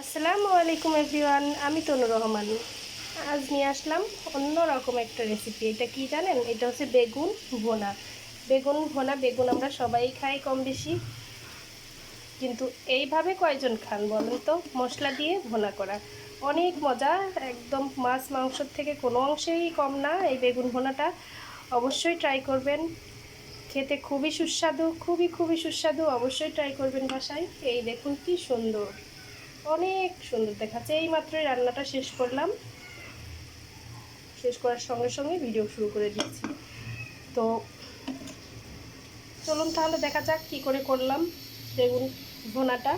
আসসালামু আলাইকুম এভরিওয়ান, আমি তনু রহমান। আজ নিয়ে আসলাম অন্য রকম একটা রেসিপি এটা কি জানেন? এটা হচ্ছে বেগুন ভোনা। বেগুন ভোনা, বেগুন আমরা সবাই খাই কম বেশি। কিন্তু এইভাবে কয়জন খান বলেন তো? মশলা দিয়ে ভোনা করা। অনেক মজা, একদম মাছ মাংসর থেকে কোনো অংশেই কম না এই বেগুন ভোনাটা। অবশ্যই ট্রাই করবেন। খেতে খুবই সুস্বাদু, খুবই খুবই সুস্বাদু। অবশ্যই ট্রাই করবেন বাসায়। এই দেখুন কি সুন্দর। অনেক সুন্দর দেখাচ্ছে। এই মাত্রই রান্নাটা শেষ করলাম। শেষ করার সঙ্গে সঙ্গে ভিডিও শুরু করে দিচ্ছি তো চলুন তাহলে দেখা যাক কি করে করলাম বেগুন ভোনাটা।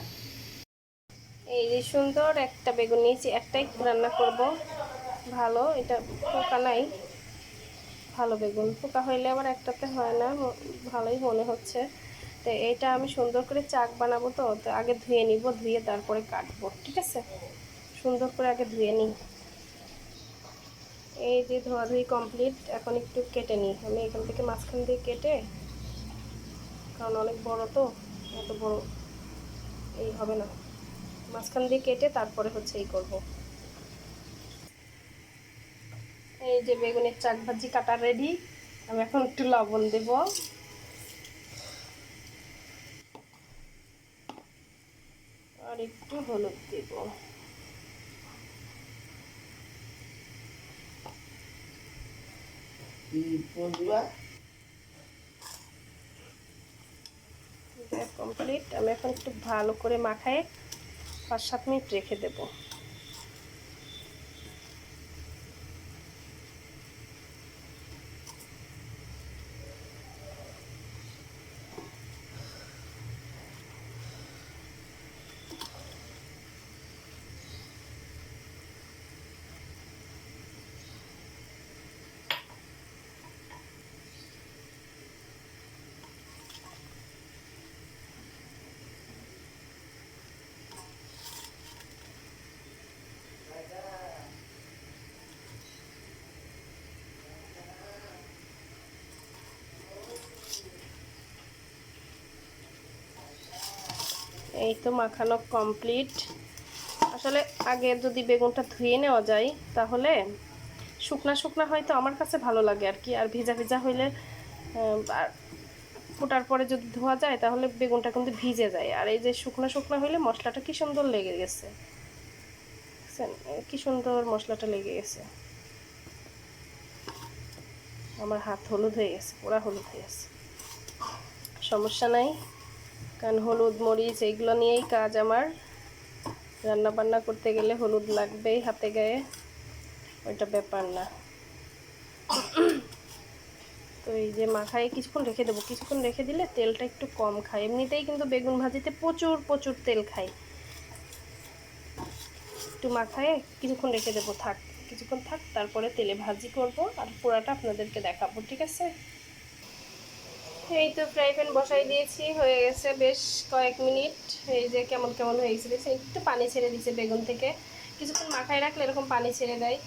এই যে সুন্দর একটা বেগুন নিয়েছি, একটাই রান্না করব। ভালো, এটা পোকা নাই। ভালো বেগুন। পোকা হইলে আবার একটাতে হয় না, ভালোই মনে হচ্ছে। তো এটা আমি সুন্দর করে চাক বানাবো তো তো আগে ধুয়ে নিব, ধুয়ে তারপরে কাটবো, ঠিক আছে? সুন্দর করে আগে ধুয়ে নিই। এই যে ধোয়াধুয়ি কমপ্লিট এখন একটু কেটে নিই। আমি এখান থেকে মাঝখান দিয়ে কেটে, কারণ অনেক বড় তো, এত বড় এই হবে না। মাঝখান দিয়ে কেটে তারপরে হচ্ছে এই করব। এই যে বেগুনের চাক ভাজি কাটা রেডি আমি এখন একটু লবণ দেবো। আর একটু হলুদ দেব। কমপ্লিট আমি এখন একটু ভালো করে মাখায় পাঁচ সাত মিনিট রেখে দেবো। এই তো মাখানো কমপ্লিট আসলে আগে যদি বেগুনটা ধুয়ে নেওয়া যায়, তাহলে শুকনা শুকনা হয়তো আমার কাছে ভালো লাগে আর কি। আর ভিজা ভিজা হইলে আর ফোটার পরে যদি ধোয়া যায়, তাহলে বেগুনটা কিন্তু ভিজে যায়। আর এই যে শুকনা শুকনা হইলে মশলাটা কি সুন্দর লেগে গেছে। কি সুন্দর মশলাটা লেগে গেছে। আমার হাত হলুদ হয়ে গেছে পুরা হলুদ হয়ে গেছে। সমস্যা নাই। কারণ হলুদ, মরিচ এইগুলো নিয়েই কাজ আমার। রান্না বান্না করতে গেলে হলুদ লাগবেই হাতে গায়ে, ওইটা ব্যাপার না। তো এই যে মাখায় কিছুক্ষণ রেখে দেবো। কিছুক্ষণ রেখে দিলে তেলটা একটু কম খায়। এমনিতেই কিন্তু বেগুন ভাজিতে প্রচুর প্রচুর তেল খায়। একটু মাখায়, কিছুক্ষণ রেখে দেবো। থাক, কিছুক্ষণ থাক, তারপরে তেলে ভাজি করব। আর পোড়াটা আপনাদেরকে দেখাবো, ঠিক আছে? এই তো ফ্রাই প্যান বসাই দিয়েছি, হয়ে গেছে বেশ কয়েক মিনিট। এই যে কেমন কেমন হয়ে গেছে একটু পানি ছেড়ে দিচ্ছে বেগুন থেকে। কিছুক্ষণ মাখায় রাখলে এরকম পানি ছেড়ে দেয়।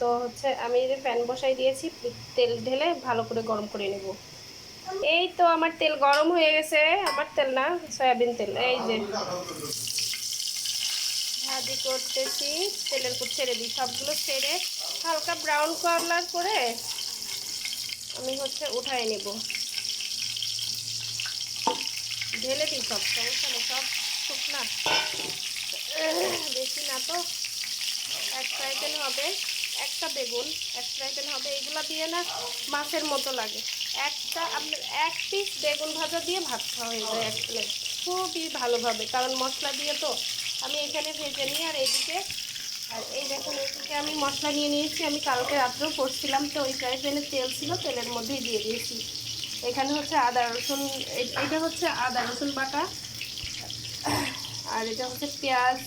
তো হচ্ছে আমি যে প্যান বসাই দিয়েছি, তেল ঢেলে ভালো করে গরম করে নেব। এই তো আমার তেল গরম হয়ে গেছে, আমার তেল না, সয়াবিন তেল, এই যে। ভাজি করতেছি, তেলের উপর ছেড়ে দিই সবগুলো ছেড়ে, হালকা ব্রাউন কালার করে আমি হচ্ছে উঠাই নেব। ঢেলে দিই সব, সমস্যা নেই, সব শুকনা। বেশি না তো, এক ফ্রাই হবে, একটা বেগুন, এক ফ্রাই হবে, এগুলো দিয়ে না মাছের মতো লাগে। একটা আপনার এক পিস বেগুন ভাজা দিয়ে ভাত খাওয়া হয়ে যায় এক প্লেট খুবই ভালোভাবে, কারণ মশলা দিয়ে তো আমি এখানে ভেজে নিই আর এইদিকে, আর এই দেখুন, এইদিকে আমি মশলা নিয়ে নিয়েছি, আমি কালকে রাত্রেও করছিলাম, তো ওই ফ্রাই তেল ছিল, তেলের মধ্যেই দিয়ে দিয়েছি। এখানে হচ্ছে আদা, রসুন এটা হচ্ছে আদা, রসুন বাটা। আর এটা হচ্ছে পেঁয়াজ।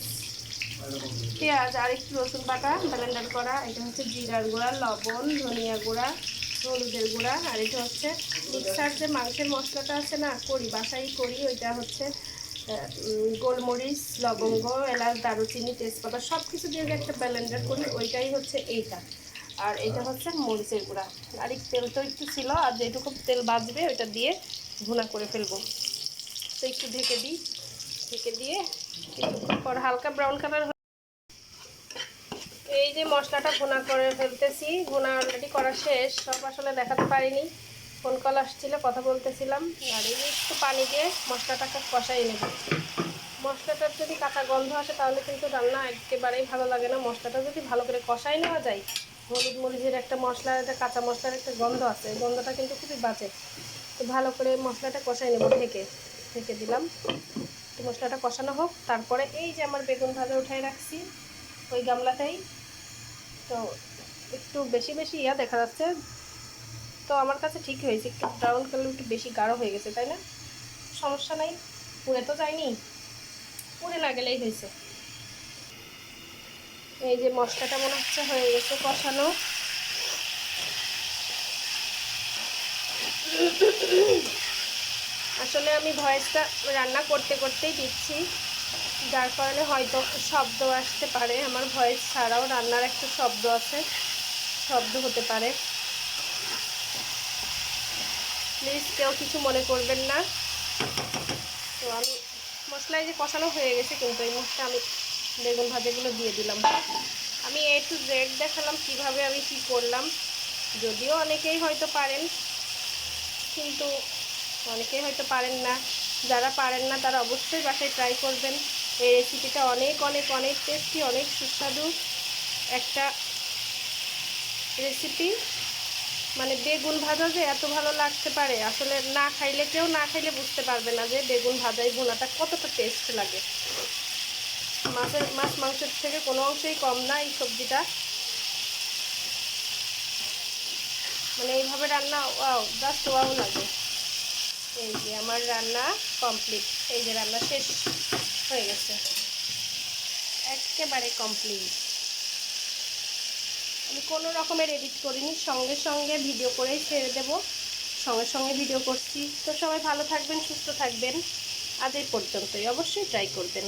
পেঁয়াজ আর একটু রসুন বাটা, ব্লেন্ডার করা। এটা হচ্ছে জিরার গুঁড়া, লবণ, ধনিয়া গুঁড়া, হলুদের গুঁড়া। আর এটা হচ্ছে মিক্সার যে মাংসের মশলাটা আছে না, করি বাসাই করি, ওইটা হচ্ছে গোলমরিচ, লবঙ্গ, এলাচ, দারুচিনি, তেজপাতা সব কিছু দিয়ে যে একটা ব্লেন্ডার করি, ওইটাই হচ্ছে এইটা। আর এটা হচ্ছে মরিচের গুঁড়া। আর তেল তো একটু ছিল, আর যেটুকু তেল বাঁচবে ওইটা দিয়ে ভুনা করে ফেলব। তো একটু ঢেকে দিই। ঢেকে দিয়ে পর হালকা ব্রাউন কালার এই যে মশলাটা ভুনা করে ফেলতেছি, ভুনা অলরেডি করা শেষ। সব আসলে দেখাতে পারিনি। ফোন কল আসছিল, কথা বলতেছিলাম। আর এই একটু পানি দিয়ে মশলাটাকে কষাই নেব। মশলাটার যদি কাঁচা গন্ধ আসে, তাহলে কিন্তু রান্না একেবারেই ভালো লাগে না। মশলাটা যদি ভালো করে কষাই নেওয়া যায় হলুদ মরিচের একটা মশলার একটা কাঁচা মশলার একটা গন্ধ আছে, এই গন্ধটা কিন্তু খুবই বাজে। তো ভালো করে মশলাটা কষাই নেব, ঢেকে ঢেকে দিলাম। তো মশলাটা কষানো হোক, তারপরে এই যে আমার বেগুন ভাজা উঠাই রাখছি, ওই গামলাটাই। তো একটু বেশি বেশি ইয়া দেখা যাচ্ছে, তো আমার কাছে ঠিক হয়েছে, একটু ব্রাউন কালার একটু বেশি গাঢ় হয়ে গেছে, তাই না? সমস্যা নাই, পুড়ে তো যায়নি, পুড়ে না গেলেই হয়েছে। এই যে মশলাটা মনে হচ্ছে হয়ে গেছে কষানো। আসলে আমি ভয়েসটা রান্না করতে করতেই দিচ্ছি। যার কারণে হয়তো শব্দ আসতে পারে। আমার ভয়েস ছাড়াও রান্নার একটা শব্দ আছে। শব্দ হতে পারে। প্লিজ কেউ কিছু মনে করবেন না। তো আমি মশলায় যে কষানো হয়ে গেছে কিন্তু এই মুহূর্তে আমি বেগুন ভাজাগুলো দিয়ে দিলাম। আমি এ টু জেড দেখালাম কীভাবে আমি কি করলাম। যদিও অনেকেই হয়তো পারেন, কিন্তু অনেকেই হয়তো পারেন না। যারা পারেন না, তারা অবশ্যই বাসায় ট্রাই করবেন। এই রেসিপিটা অনেক অনেক অনেক টেস্টি অনেক সুস্বাদু একটা রেসিপি মানে বেগুন ভাজা যে এত ভালো লাগতে পারে, আসলে না খাইলে কেউ না খাইলে বুঝতে পারবে না যে বেগুন ভাজাই বোনাটা কতটা টেস্ট লাগে। মাছের, মাছ মাংসের থেকে কোনো অংশেই কম না এই সবজিটা। মানে এইভাবে রান্না, ওয়াও জাস্ট ওয়াও লাগে। এই যে আমার রান্না কমপ্লিট এই যে রান্না শেষ হয়ে গেছে। একেবারে কমপ্লিট আমি কোনো রকমের এডিট করিনি, সঙ্গে সঙ্গে ভিডিও করেই ছেড়ে দেব। সঙ্গে সঙ্গে ভিডিও করছি। তো সবাই ভালো থাকবেন, সুস্থ থাকবেন। আজ এই পর্যন্তই। অবশ্যই ট্রাই করবেন।